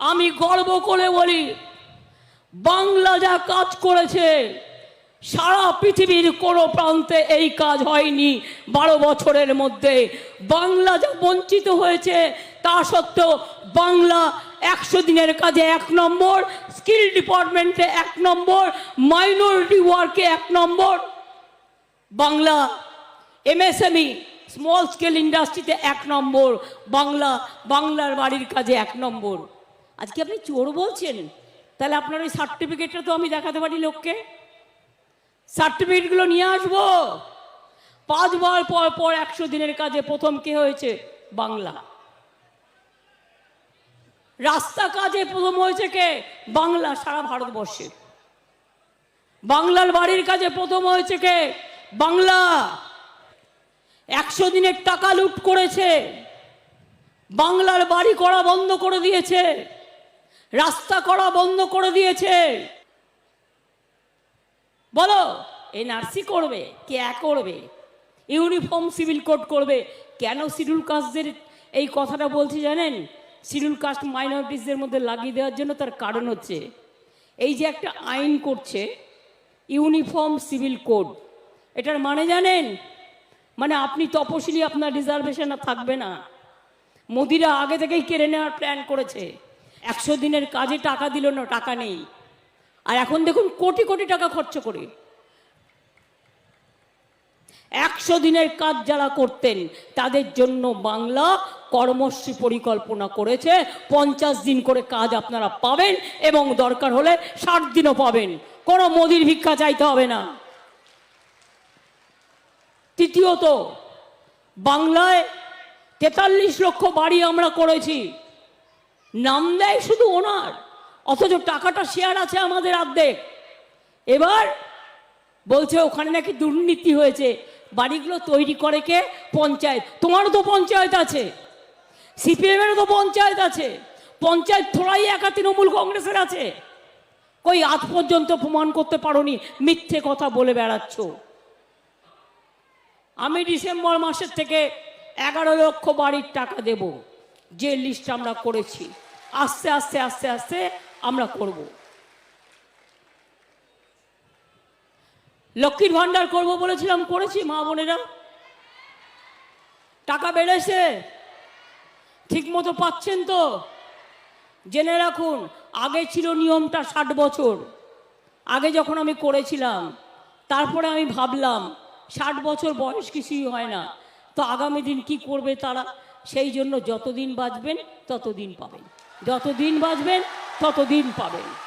আমি গর্ব করে বলি, বাংলা যা কাজ করেছে, সারা পৃথিবীর কোনো প্রান্তে এই কাজ হয়নি। বারো বছরের মধ্যে বাংলা যা বঞ্চিত হয়েছে, তা সত্ত্বেও বাংলা একশো দিনের কাজে এক নম্বর, স্কিল ডিপার্টমেন্টে এক নম্বর, মাইনরিটি ওয়ার্কে এক নম্বর। বাংলা এমএসএমই, স্মল স্কেল ইন্ডাস্ট্রিতে এক নম্বর, বাংলা বাংলার বাড়ির কাজে এক নম্বর। আজকে আপনি চোর বলছেন? তাহলে আপনার ওই সার্টিফিকেটটা তো আমি দেখাতে পারি লোককে। সার্টিফিকেটগুলো নিয়ে আসব। পাঁচবার পর পর একশো দিনের কাজে প্রথম কে হয়েছে? বাংলা। রাস্তা কাজে প্রথম হয়েছে কে? বাংলা, সারা ভারতবর্ষে। বাংলার বাড়ির কাজে প্রথম হয়েছে কে? বাংলা। একশো দিনের টাকা লুট করেছে। বাংলার বাড়ি করা বন্ধ করে দিয়েছে। রাস্তা করা বন্ধ করে দিয়েছে। বলো এনআরসি করবে, কে করবে? ইউনিফর্ম সিভিল কোড করবে, কেন শিডিউল কাস্টদের এই কথাটা বলছি জানেন? শিডিউল কাস্ট মাইনরিটিসদের মধ্যে লাগিয়ে দেওয়ার জন্য তার কারণ হচ্ছে, এই যে একটা আইন করছে, ইউনিফর্ম সিভিল কোড, এটার মানে জানেন? মানে আপনি তপশিলি, আপনার রিজার্ভেশন থাকবে না। মোদিরা আগে থেকেই কেড়ে নেওয়ার প্ল্যান করেছে। একশো দিনের কাজে টাকা দিল না, টাকা নেই। আর এখন দেখুন কোটি কোটি টাকা খরচ করে। একশো দিনের কাজ যারা করতেন, তাদের জন্য বাংলা কর্মশ্রী পরিকল্পনা করেছে। পঞ্চাশ দিন করে কাজ আপনারা পাবেন এবং দরকার হলে ষাট দিনও পাবেন। কোনো মোদির ভিক্ষা চাইতে হবে না। তৃতীয়ত, বাংলায় তেতাল্লিশ লক্ষ বাড়ি আমরা করেছি। নাম দেয় শুধু ওনার, অথচ টাকাটা শেয়ার আছে আমাদের অর্ধেক। এবার বলছে, ওখানে নাকি দুর্নীতি হয়েছে। বাড়িগুলো তৈরি করে কে? পঞ্চায়েত। তোমারও তো পঞ্চায়েত আছে। সিপিএমেরও তো পঞ্চায়েত আছে। পঞ্চায়েত থোড়াই একা তৃণমূল কংগ্রেসের আছে। কই, আজ পর্যন্ত প্রমাণ করতে পারোনি, মিথ্যে কথা বলে বেড়াচ্ছ। আমি ডিসেম্বর মাসের থেকে এগারো লক্ষ বাড়ির টাকা দেব। যে লিস্ট আমরা করেছি। আস্তে আস্তে আস্তে আস্তে আমরা করব। লক্ষ্মীর ভান্ডার করব বলেছিলাম, করেছি মা বোনেরা। টাকা বেড়েছে ঠিক মতো পাচ্ছেন তো। জেনে রাখুন, আগে ছিল নিয়মটা ষাট বছর। আগে যখন আমি করেছিলাম, তারপরে আমি ভাবলাম, ষাট বছর বয়স কিছুই হয় না। তো আগামী দিন কি করবে তারা? সেই জন্য যতদিন বাঁচবেন, ততদিন পাবেন। যতদিন বাঁচবেন ততদিন পাবেন।